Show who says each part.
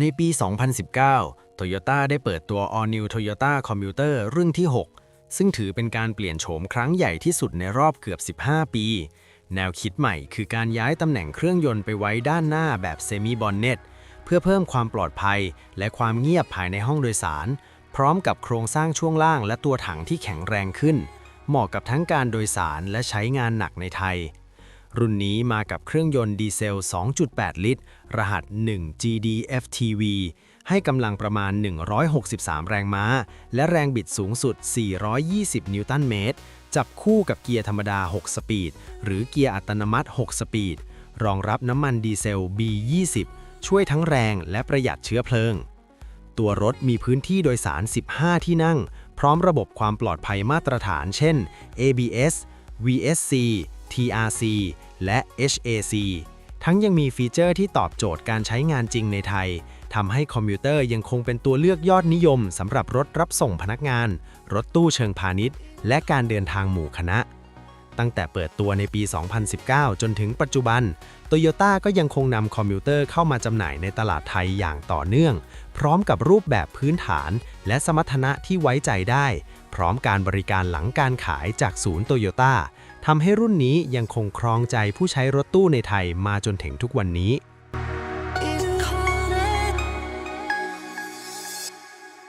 Speaker 1: ในปี 2019 Toyota ได้เปิดตัว All New Toyota Commuter รุ่นที่ 6 ซึ่งถือเป็นการเปลี่ยนโฉมครั้งใหญ่ที่สุดในรอบเกือบ 15 ปี แนวคิดใหม่คือการย้ายตำแหน่งเครื่องยนต์ไปไว้ด้านหน้าแบบ Semi Bonnet เพื่อเพิ่มความปลอดภัยและความเงียบภายในห้องโดยสาร พร้อมกับโครงสร้างช่วงล่างและตัวถังที่แข็งแรงขึ้น เหมาะกับทั้งการโดยสารและใช้งานหนักในไทย รุ่นนี้มากับเครื่องยนต์ดีเซล 2.8 ลิตร รหัส 1 GDFTV ให้กำลังประมาณ 163 แรงม้า และแรงบิดสูงสุด 420 นิวตันเมตร จับคู่กับเกียร์ธรรมดา 6 สปีด หรือเกียร์อัตโนมัติ 6 สปีด รองรับน้ำมันดีเซล B20 ช่วยทั้งแรงและประหยัดเชื้อเพลิง ตัวรถมีพื้นที่โดยสาร 15 ที่นั่ง พร้อมระบบความปลอดภัยมาตรฐาน เช่น ABS VSC TRC และ HAC ทั้งยังมีฟีเจอร์ที่ตอบโจทย์การใช้งานจริงในไทยทำให้คอมพิวเตอร์ยังคงเป็นตัวเลือกยอดนิยมสำหรับรถรับส่งพนักงาน รถตู้เชิงพาณิชย์ และการเดินทางหมู่คณะ ตั้งแต่เปิดตัวในปี 2019 จนถึงปัจจุบันโตโยต้าก็ยังคงนำคอมพิวเตอร์เข้ามาจำหน่ายในตลาดไทยอย่างต่อเนื่อง พร้อมกับรูปแบบพื้นฐาน และสมรรถนะที่ไว้ใจได้ พร้อมการบริการหลังการขายจากศูนย์โตโยต้าทำให้รุ่นนี้ยังคงครองใจผู้ใช้รถตู้ในไทยมาจนถึงทุกวันนี้